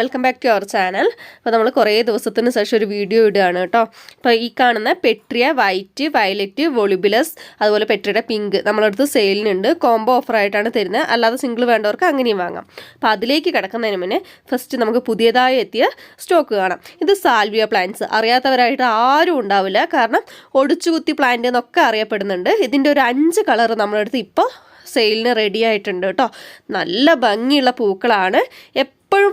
Welcome back to our channel അപ്പോൾ നമ്മൾ കുറേ ദിവസത്തിന് ശേഷം ഒരു വീഡിയോ ഇടുകയാണ് കേട്ടോ. അപ്പോൾ ഈ കാണുന്ന പെട്രിയ വൈറ്റ് വയലറ്റ് വോളിബിലസ് അതുപോലെ പെട്രിയുടെ പിങ്ക് നമ്മളടുത്ത് സെയിലിനുണ്ട് കോംബോ ഓഫറായിട്ടാണ് തരുന്നത് അല്ലാതെ സിംഗിൾ വേണ്ടവർക്ക് അങ്ങനെയും വാങ്ങാം. അപ്പോൾ അതിലേക്ക് കിടക്കുന്നതിന് മുന്നേ ഫസ്റ്റ് നമുക്ക് പുതിയതായി എത്തിയ സ്റ്റോക്ക് കാണാം. ഇത് സാൽവിയ പ്ലാന്റ്സ് അറിയാത്തവരായിട്ട് ആരും ഉണ്ടാവില്ല. കാരണം ഒടിച്ചുകുത്തി പ്ലാന്റ് എന്നൊക്കെ അറിയപ്പെടുന്നുണ്ട്. ഇതിന്റെ ഒരു അഞ്ച് കളർ നമ്മളടുത്ത് ഇപ്പോൾ സെയിലിന് റെഡി ആയിട്ടുണ്ട് കേട്ടോ. നല്ല ഭംഗിയുള്ള പൂക്കളാണ്.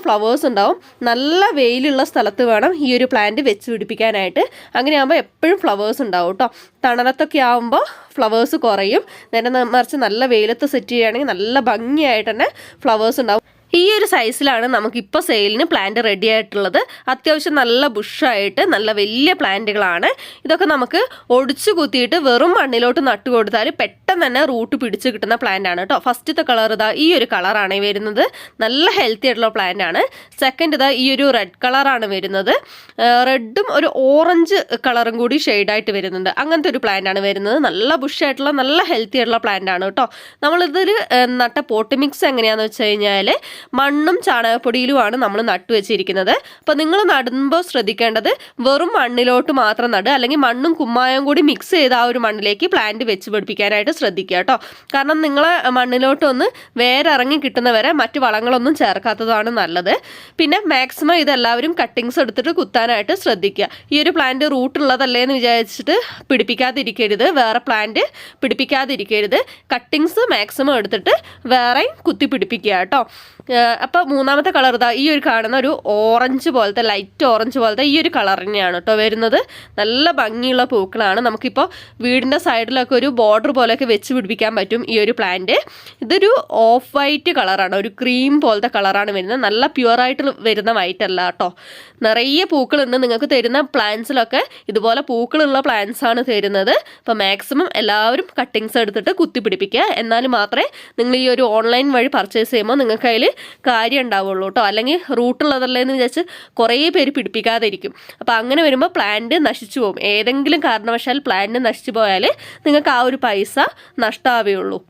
ഫ്ലവേഴ്സ് ഉണ്ടാവും. നല്ല വെയിലുള്ള സ്ഥലത്ത് വേണം ഈ ഒരു പ്ലാന്റ് വെച്ച് പിടിപ്പിക്കാനായിട്ട്. അങ്ങനെയാകുമ്പോൾ എപ്പോഴും ഫ്ലവേഴ്സ് ഉണ്ടാവും കേട്ടോ തണലത്തൊക്കെ ആകുമ്പോൾ ഫ്ലവേഴ്സ് കുറയും. നേരെ മറിച്ച് നല്ല വെയിലത്ത് സെറ്റ് ചെയ്യുകയാണെങ്കിൽ നല്ല ഭംഗിയായിട്ട് തന്നെ ഫ്ലവേഴ്സ് ഉണ്ടാവും. ഈ ഒരു സൈസിലാണ് നമുക്കിപ്പോൾ സെയിലിന് പ്ലാന്റ് റെഡി ആയിട്ടുള്ളത്. അത്യാവശ്യം നല്ല ബുഷായിട്ട് നല്ല വലിയ പ്ലാന്റുകളാണ് ഇതൊക്കെ നമുക്ക് ഒടിച്ചു കുത്തിയിട്ട് വെറും മണ്ണിലോട്ട് നട്ടു കൊടുത്താൽ പെട്ടെന്ന് തന്നെ റൂട്ട് പിടിച്ച് കിട്ടുന്ന പ്ലാന്റ് ആണ് കേട്ടോ ഫസ്റ്റത്തെ കളർ ഇതാ ഈ ഒരു കളറാണ് വരുന്നത്. നല്ല ഹെൽത്തി ആയിട്ടുള്ള പ്ലാന്റ് ആണ്. സെക്കൻഡ് ഇതാ ഈ ഒരു റെഡ് കളറാണ് വരുന്നത്. റെഡും ഒരു ഓറഞ്ച് കളറും കൂടി ഷെയ്ഡായിട്ട് വരുന്നുണ്ട്. അങ്ങനത്തെ ഒരു പ്ലാന്റ് ആണ് വരുന്നത്. നല്ല ബുഷായിട്ടുള്ള നല്ല ഹെൽത്തി ആയിട്ടുള്ള പ്ലാന്റ് ആണ് കേട്ടോ നമ്മളിതൊരു നട്ട പോട്ട് മിക്സ് എങ്ങനെയാണെന്ന് വെച്ച് കഴിഞ്ഞാൽ മണ്ണും ചാണകപ്പൊടിയിലുമാണ് നമ്മൾ നട്ടുവെച്ചിരിക്കുന്നത് അപ്പോൾ നിങ്ങൾ നടുമ്പോൾ ശ്രദ്ധിക്കേണ്ടത് വെറും മണ്ണിലോട്ട് മാത്രം നടുക അല്ലെങ്കിൽ മണ്ണും കുമ്മായവും കൂടി മിക്സ് ചെയ്ത് ആ ഒരു മണ്ണിലേക്ക് പ്ലാന്റ് വെച്ച് പിടിപ്പിക്കാനായിട്ട് ശ്രദ്ധിക്കുക കേട്ടോ. കാരണം നിങ്ങളെ മണ്ണിലോട്ടൊന്ന് വേരിറങ്ങി കിട്ടുന്നവരെ മറ്റ് വളങ്ങളൊന്നും ചേർക്കാത്തതാണ് നല്ലത്. പിന്നെ മാക്സിമം ഇതെല്ലാവരും കട്ടിങ്സ് എടുത്തിട്ട് കുത്താനായിട്ട് ശ്രദ്ധിക്കുക. ഈ ഒരു പ്ലാന്റ് റൂട്ട് ഉള്ളതല്ലേ എന്ന് വിചാരിച്ചിട്ട് പിടിപ്പിക്കാതിരിക്കരുത്. വേറെ പ്ലാന്റ് പിടിപ്പിക്കാതിരിക്കരുത്. കട്ടിങ്സ് മാക്സിമം എടുത്തിട്ട് വേറെയും കുത്തി പിടിപ്പിക്കുക കേട്ടോ. അപ്പോൾ മൂന്നാമത്തെ കളർ ഇതാ ഈ ഒരു കാണുന്ന ഒരു ഓറഞ്ച് പോലത്തെ ലൈറ്റ് ഓറഞ്ച് പോലത്തെ ഈ ഒരു കളർ തന്നെയാണ് കേട്ടോ വരുന്നത്. നല്ല ഭംഗിയുള്ള പൂക്കളാണ്. നമുക്കിപ്പോൾ വീടിന്റെ സൈഡിലൊക്കെ ഒരു ബോർഡർ പോലെയൊക്കെ വെച്ച് പിടിപ്പിക്കാൻ പറ്റും ഈ ഒരു പ്ലാന്റ് ഇതൊരു ഓഫ് വൈറ്റ് കളറാണ് ഒരു ക്രീം പോലത്തെ കളറാണ് വരുന്നത്. നല്ല പ്യുവറായിട്ട് വരുന്ന വൈറ്റ് അല്ല കേട്ടോ നിറയെ പൂക്കളുണ്ട് നിങ്ങൾക്ക് തരുന്ന പ്ലാന്റ്സിലൊക്കെ ഇതുപോലെ പൂക്കളുള്ള പ്ലാന്റ്സ് ആണ് തരുന്നത്. അപ്പോൾ മാക്സിമം എല്ലാവരും കട്ടിങ്സ് എടുത്തിട്ട് കുത്തി പിടിപ്പിക്കുക. എന്നാൽ മാത്രമേ നിങ്ങൾ ഈ ഒരു ഓൺലൈൻ വഴി പർച്ചേസ് ചെയ്യുമ്പോൾ നിങ്ങൾക്ക് അതിൽ കാര്യം ഉണ്ടാവുള്ളൂ കേട്ടോ. അല്ലെങ്കിൽ റൂട്ടുള്ളതല്ലേ എന്ന് വിചാരിച്ച് കുറേ പേര് പിടിപ്പിക്കാതിരിക്കും. അപ്പോൾ അങ്ങനെ വരുമ്പോൾ പ്ലാന്റ് നശിച്ചു പോകും. ഏതെങ്കിലും കാരണവശാൽ പ്ലാന്റ് നശിച്ചു പോയാൽ നിങ്ങൾക്ക് ആ ഒരു പൈസ നഷ്ടമാവുകയുള്ളൂ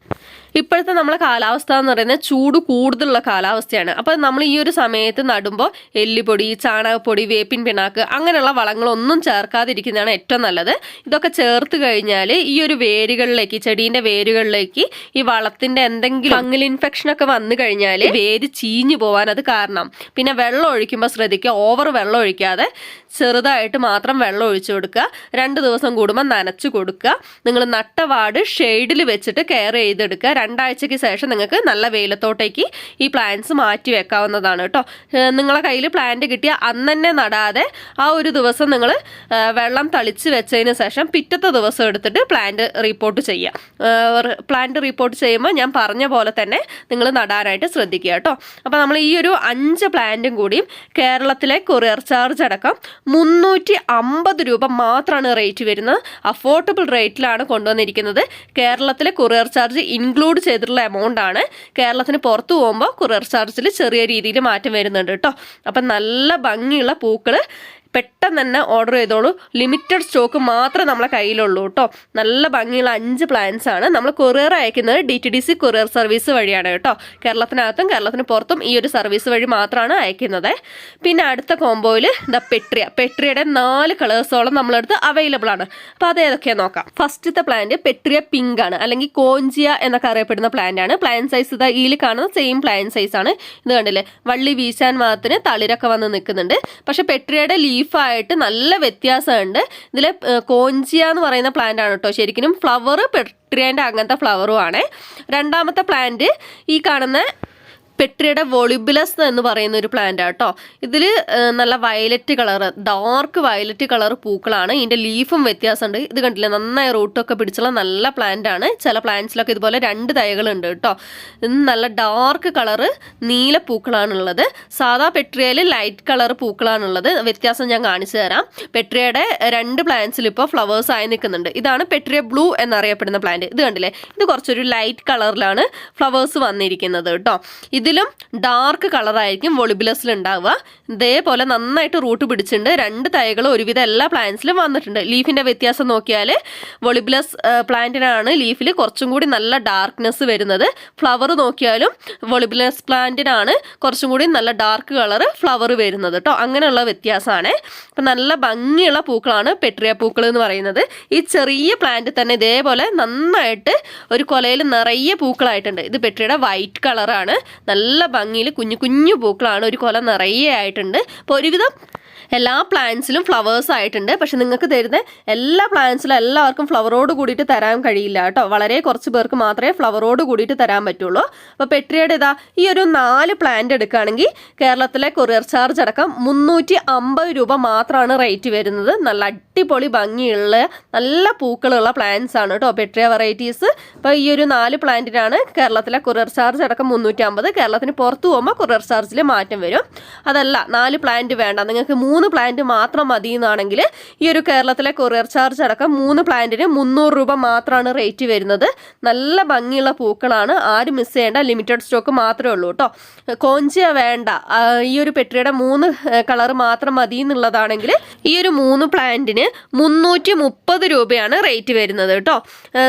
ഇപ്പോഴത്തെ നമ്മളെ കാലാവസ്ഥ എന്ന് പറയുന്നത് ചൂട് കൂടുതലുള്ള കാലാവസ്ഥയാണ്. അപ്പോൾ നമ്മൾ ഈ ഒരു സമയത്ത് നടുമ്പോൾ എല്ലുപൊടി ചാണകപ്പൊടി വേപ്പിൻ പിണ്ണാക്ക് അങ്ങനെയുള്ള വളങ്ങളൊന്നും ചേർക്കാതിരിക്കുന്നതാണ് ഏറ്റവും നല്ലത്. ഇതൊക്കെ ചേർത്ത് കഴിഞ്ഞാൽ ഈ ഒരു വേരുകളിലേക്ക് ചെടീന്റെ വേരുകളിലേക്ക് ഈ വളത്തിന്റെ എന്തെങ്കിലും ഫംഗൽ ഇൻഫെക്ഷൻ ഒക്കെ വന്നു കഴിഞ്ഞാൽ വേര് ചീഞ്ഞു പോകാൻ അത് കാരണം. പിന്നെ വെള്ളം ഒഴിക്കുമ്പോൾ ശ്രദ്ധിക്കുക. ഓവർ വെള്ളം ഒഴിക്കാതെ ചെറുതായിട്ട് മാത്രം വെള്ളം ഒഴിച്ചു കൊടുക്കുക. രണ്ട് ദിവസം കൂടുമ്പോൾ നനച്ചു കൊടുക്കുക. നിങ്ങൾ നട്ടവാട് ഷെയ്ഡിൽ വെച്ചിട്ട് കെയർ ചെയ്തെടുക്കുക. രണ്ടാഴ്ചയ്ക്ക് ശേഷം നിങ്ങൾക്ക് നല്ല വെയിലത്തോട്ടേക്ക് ഈ പ്ലാന്റ്സ് മാറ്റി വെക്കാവുന്നതാണ് കേട്ടോ. നിങ്ങളെ കയ്യിൽ പ്ലാന്റ് കിട്ടിയ അന്ന് തന്നെ നടാതെ ആ ഒരു ദിവസം നിങ്ങൾ വെള്ളം തളിച്ച് വെച്ചതിന് ശേഷം പിറ്റത്തെ ദിവസം എടുത്തിട്ട് പ്ലാന്റ് റിപ്പോർട്ട് ചെയ്യുക. പ്ലാന്റ് റിപ്പോർട്ട് ചെയ്യുമ്പോൾ ഞാൻ പറഞ്ഞ പോലെ തന്നെ നിങ്ങൾ നടാനായിട്ട് ശ്രദ്ധിക്കുക കേട്ടോ. അപ്പോൾ നമ്മൾ ഈ ഒരു അഞ്ച് പ്ലാന്റും കൂടിയും കേരളത്തിലെ കൊറിയർ ചാർജ് അടക്കം മുന്നൂറ്റി അമ്പത് രൂപ മാത്രമാണ് റേറ്റ് വരുന്നത്. അഫോർഡബിൾ റേറ്റിലാണ് കൊണ്ടുവന്നിരിക്കുന്നത്. കേരളത്തിലെ കൊറിയർ ചാർജ് ഇൻക്ലൂഡ് ചെയ്തിട്ടുള്ള എമൗണ്ട് ആണ്. കേരളത്തിന് പുറത്തു പോകുമ്പോൾ കൊറിയർ ചാർജിൽ ചെറിയ രീതിയിൽ മാറ്റം വരുന്നുണ്ട് കേട്ടോ. അപ്പം നല്ല ഭംഗിയുള്ള പൂക്കൾ പെട്ടെന്ന് തന്നെ ഓർഡർ ചെയ്തോളൂ. ലിമിറ്റഡ് സ്റ്റോക്ക് മാത്രമേ നമ്മളെ കയ്യിലുള്ളൂ കേട്ടോ നല്ല ഭംഗിയുള്ള അഞ്ച് പ്ലാൻസ് ആണ്. നമ്മൾ കൊറിയർ അയക്കുന്നത് D T D C courier service വഴിയാണ് കേട്ടോ കേരളത്തിനകത്തും കേരളത്തിന് പുറത്തും ഈ ഒരു സർവീസ് വഴി മാത്രമാണ് അയക്കുന്നത്. പിന്നെ അടുത്ത കോംബോയിൽ ദ പെട്രിയ പെട്രിയയുടെ നാല് കളേഴ്സോളം നമ്മളടുത്ത് അവൈലബിൾ ആണ്. അപ്പോൾ അത് ഏതൊക്കെയാണെന്ന് നോക്കാം. ഫസ്റ്റത്തെ പ്ലാന്റ് പെട്രിയ പിങ്ക് ആണ്. അല്ലെങ്കിൽ കോഞ്ചിയ എന്നൊക്കെ അറിയപ്പെടുന്ന പ്ലാന്റ് ആണ്. പ്ലാൻ സൈസ് ഇതാ ഇതിൽ കാണുന്ന സെയിം പ്ലാൻ സൈസ് ആണ്. ഇത് കണ്ടില്ലേ? വള്ളി വീശാൻ ഭാഗത്തിന് തളിരൊക്കെ വന്ന് നിൽക്കുന്നുണ്ട്. പക്ഷെ പെട്രിയയുടെ ലീഫായിട്ട് നല്ല വ്യത്യാസമുണ്ട്. ഇതിൽ കോഞ്ചിയ എന്ന് പറയുന്ന പ്ലാന്റ് ആണ് കേട്ടോ. ശരിക്കും ഫ്ലവർ പെട്രിയന്റെ അങ്ങനത്തെ ഫ്ലവറും ആണ്. രണ്ടാമത്തെ പ്ലാന്റ് ഈ കാണുന്ന പെട്രിയുടെ വോളിബിലസ് എന്ന് പറയുന്ന ഒരു പ്ലാന്റ് ആട്ടോ ഇതിൽ നല്ല violet colour dark violet colour പൂക്കളാണ്. ഇതിന്റെ ലീഫും വ്യത്യാസമുണ്ട്. ഇത് കണ്ടില്ലേ നന്നായി റൂട്ടൊക്കെ പിടിച്ചുള്ള നല്ല പ്ലാന്റ് ആണ്. ചില പ്ലാന്റ്സിലൊക്കെ ഇതുപോലെ രണ്ട് തൈകളുണ്ട് കേട്ടോ ഇത് നല്ല ഡാർക്ക് കളറ് നീല പൂക്കളാണുള്ളത്. സാധാ പെട്രിയയിൽ ലൈറ്റ് കളർ പൂക്കളാണുള്ളത്. വ്യത്യാസം ഞാൻ കാണിച്ചു തരാം. പെട്രിയയുടെ രണ്ട് പ്ലാന്റ്സിൽ ഇപ്പോൾ ഫ്ലവേഴ്സ് ആയി നിൽക്കുന്നുണ്ട്. ഇതാണ് പെട്രിയ ബ്ലൂ എന്നറിയപ്പെടുന്ന പ്ലാന്റ് ഇത് കണ്ടില്ലേ ഇത് കുറച്ചൊരു ലൈറ്റ് കളറിലാണ് ഫ്ലവേഴ്സ് വന്നിരിക്കുന്നത് കേട്ടോ ഇതിൽ ഇതിലും ഡാർക്ക് കളറായിരിക്കും വോളിബിലസിൽ ഉണ്ടാവുക ഇതേപോലെ നന്നായിട്ട് റൂട്ട് പിടിച്ചിട്ടുണ്ട് രണ്ട് തൈകൾ ഒരുവിധം എല്ലാ പ്ലാന്റ്സിലും വന്നിട്ടുണ്ട്. ലീഫിന്റെ വ്യത്യാസം നോക്കിയാൽ വോളിബിലസ് പ്ലാന്റിനാണ് ലീഫിൽ കുറച്ചും കൂടി നല്ല ഡാർക്ക്നെസ് വരുന്നത്. ഫ്ലവർ നോക്കിയാലും വോളിബിലസ് പ്ലാന്റിനാണ് കുറച്ചും കൂടി നല്ല ഡാർക്ക് കളർ ഫ്ലവർ വരുന്നത് കേട്ടോ അങ്ങനെയുള്ള വ്യത്യാസമാണ് അപ്പം നല്ല ഭംഗിയുള്ള പൂക്കളാണ് പെട്രിയ പൂക്കൾ എന്ന് പറയുന്നത്. ഈ ചെറിയ പ്ലാന്റ് തന്നെ ഇതേപോലെ നന്നായിട്ട് ഒരു കൊലയിൽ നിറയെ പൂക്കളായിട്ടുണ്ട്. ഇത് പെട്രിയുടെ വൈറ്റ് കളറാണ് നല്ല ഭംഗിയിൽ കുഞ്ഞു കുഞ്ഞു പൂക്കളാണ് ഒരു കൊല നിറയെ ആയിട്ടുണ്ട്. അപ്പോൾ ഒരുവിധം എല്ലാ പ്ലാന്റ്സിലും ഫ്ലവേഴ്സ് ആയിട്ടുണ്ട്. പക്ഷെ നിങ്ങൾക്ക് തരുന്ന എല്ലാ പ്ലാന്റ്സിലും എല്ലാവർക്കും ഫ്ലവറോട് കൂടിയിട്ട് തരാൻ കഴിയില്ല കേട്ടോ. വളരെ കുറച്ച് പേർക്ക് മാത്രമേ ഫ്ലവറോട് കൂടിയിട്ട് തരാൻ പറ്റുള്ളൂ. അപ്പോൾ പെട്രിയുടെ ഇതാ ഈ ഒരു നാല് പ്ലാന്റ് എടുക്കുകയാണെങ്കിൽ കേരളത്തിലെ കൊറിയർ ചാർജ് അടക്കം മുന്നൂറ്റി അമ്പത് രൂപ മാത്രമാണ് റേറ്റ് വരുന്നത്. നല്ല അടിപൊളി ഭംഗിയുള്ള നല്ല പൂക്കളുള്ള പ്ലാന്റ്സ് ആണ് കേട്ടോ പെട്രിയ വെറൈറ്റീസ് അപ്പോൾ ഈ ഒരു നാല് പ്ലാന്റിനാണ് കേരളത്തിലെ കൊറിയർ ചാർജ് അടക്കം മുന്നൂറ്റി അമ്പത് കേരളത്തിന് പുറത്ത് പോകുമ്പോൾ കൊറിയർ ചാർജിൽ മാറ്റം വരും. അതല്ല നാല് പ്ലാന്റ് വേണ്ട. നിങ്ങൾക്ക് പ്ലാന്റ് മാത്രം മതി എന്നാണെങ്കിൽ ഈ ഒരു കേരളത്തിലെ കൊറിയർ ചാർജ് അടക്കം മൂന്ന് പ്ലാന്റിന് മുന്നൂറ് രൂപ മാത്രമാണ് റേറ്റ് വരുന്നത്. നല്ല ഭംഗിയുള്ള പൂക്കളാണ്. ആരും മിസ് ചെയ്യേണ്ട. ലിമിറ്റഡ് സ്റ്റോക്ക് മാത്രമേ ഉള്ളൂ കേട്ടോ കോഞ്ചിയ വേണ്ട. ഈ ഒരു പെട്ടിയുടെ മൂന്ന് കളർ മാത്രം മതി എന്നുള്ളതാണെങ്കിൽ ഈ ഒരു മൂന്ന് പ്ലാന്റിന് മുന്നൂറ്റി മുപ്പത് രൂപയാണ് റേറ്റ് വരുന്നത് കേട്ടോ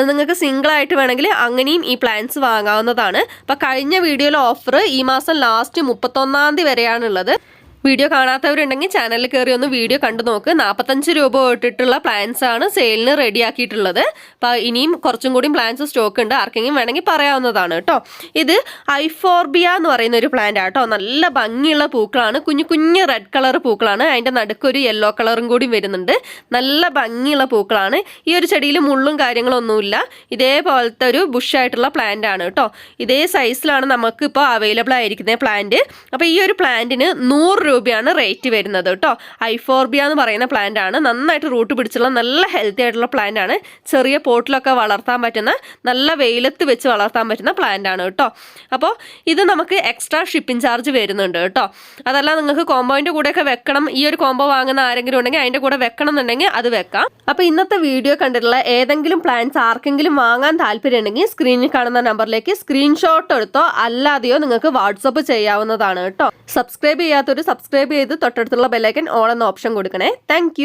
നിങ്ങൾക്ക് സിംഗിൾ ആയിട്ട് വേണമെങ്കിൽ അങ്ങനെയും ഈ പ്ലാന്റ്സ് വാങ്ങാവുന്നതാണ്. അപ്പം കഴിഞ്ഞ വീഡിയോയിലെ ഓഫർ ഈ മാസം ലാസ്റ്റ് മുപ്പത്തൊന്നാം തീയതി വരെയാണുള്ളത്. വീഡിയോ കാണാത്തവരുണ്ടെങ്കിൽ ചാനലിൽ കയറി ഒന്ന് വീഡിയോ കണ്ടു നോക്ക്. നാൽപ്പത്തഞ്ച് രൂപ തൊട്ടിട്ടുള്ള പ്ലാൻസ് ആണ് സെയിലിന് റെഡിയാക്കിയിട്ടുള്ളത് അപ്പോൾ ഇനിയും കുറച്ചും കൂടി പ്ലാൻസ് സ്റ്റോക്ക് ഉണ്ട്. ആർക്കെങ്കിലും വേണമെങ്കിൽ പറയാവുന്നതാണ് കേട്ടോ. ഇത് ഐഫോർബിയ എന്ന് പറയുന്ന ഒരു പ്ലാന്റ് ആട്ടോ നല്ല ഭംഗിയുള്ള പൂക്കളാണ്. കുഞ്ഞു കുഞ്ഞ് റെഡ് കളർ പൂക്കളാണ്. അതിന്റെ നടുക്കൊരു യെല്ലോ കളറും കൂടി വരുന്നുണ്ട്. നല്ല ഭംഗിയുള്ള പൂക്കളാണ്. ഈ ഒരു ചെടിയിൽ മുള്ളും കാര്യങ്ങളൊന്നുമില്ല. ഇതേപോലത്തെ ഒരു ബുഷായിട്ടുള്ള പ്ലാന്റ് ആണ് കേട്ടോ. ഇതേ സൈസിലാണ് നമുക്ക് ഇപ്പോൾ അവൈലബിൾ ആയിരിക്കുന്ന പ്ലാന്റ് അപ്പോൾ ഈ ഒരു പ്ലാന്റിന് നൂറ് രൂപയാണ് റേറ്റ് വരുന്നത് കേട്ടോ. ഐഫോർബിയ എന്ന് പറയുന്ന പ്ലാന്റ് ആണ്. നന്നായിട്ട് റൂട്ട് പിടിച്ചുള്ള നല്ല ഹെൽത്തി ആയിട്ടുള്ള പ്ലാന്റ് ആണ്. ചെറിയ പോട്ടിലൊക്കെ വളർത്താൻ പറ്റുന്ന നല്ല വെയിലത്ത് വെച്ച് വളർത്താൻ പറ്റുന്ന പ്ലാന്റ് ആണ് കേട്ടോ. അപ്പോൾ ഇത് നമുക്ക് എക്സ്ട്രാ ഷിപ്പിംഗ് ചാർജ് വരുന്നുണ്ട് കേട്ടോ. അതല്ല നിങ്ങൾക്ക് കോമ്പോയിന്റെ കൂടെയൊക്കെ വെക്കണം. ഈ ഒരു കോമ്പോ വാങ്ങുന്ന ആരെങ്കിലും ഉണ്ടെങ്കിൽ അതിന്റെ കൂടെ വെക്കണം എന്നുണ്ടെങ്കിൽ അത് വെക്കാം. അപ്പോൾ ഇന്നത്തെ വീഡിയോ കണ്ടിട്ടുള്ള ഏതെങ്കിലും പ്ലാൻസ് ആർക്കെങ്കിലും വാങ്ങാൻ താല്പര്യം ഉണ്ടെങ്കിൽ സ്ക്രീനിൽ കാണുന്ന നമ്പറിലേക്ക് സ്ക്രീൻഷോട്ട് എടുത്തോ അല്ലാതെയോ നിങ്ങൾക്ക് വാട്സപ്പ് ചെയ്യാവുന്നതാണ് കേട്ടോ. സബ്സ്ക്രൈബ് ചെയ്യാത്തൊരു സബ്സ്ക്രൈബ് ചെയ്ത് തൊട്ടടുത്തുള്ള ബെല്ലൈക്കൻ ഓൾ എന്ന ഓപ്ഷൻ കൊടുക്കണേ. താങ്ക്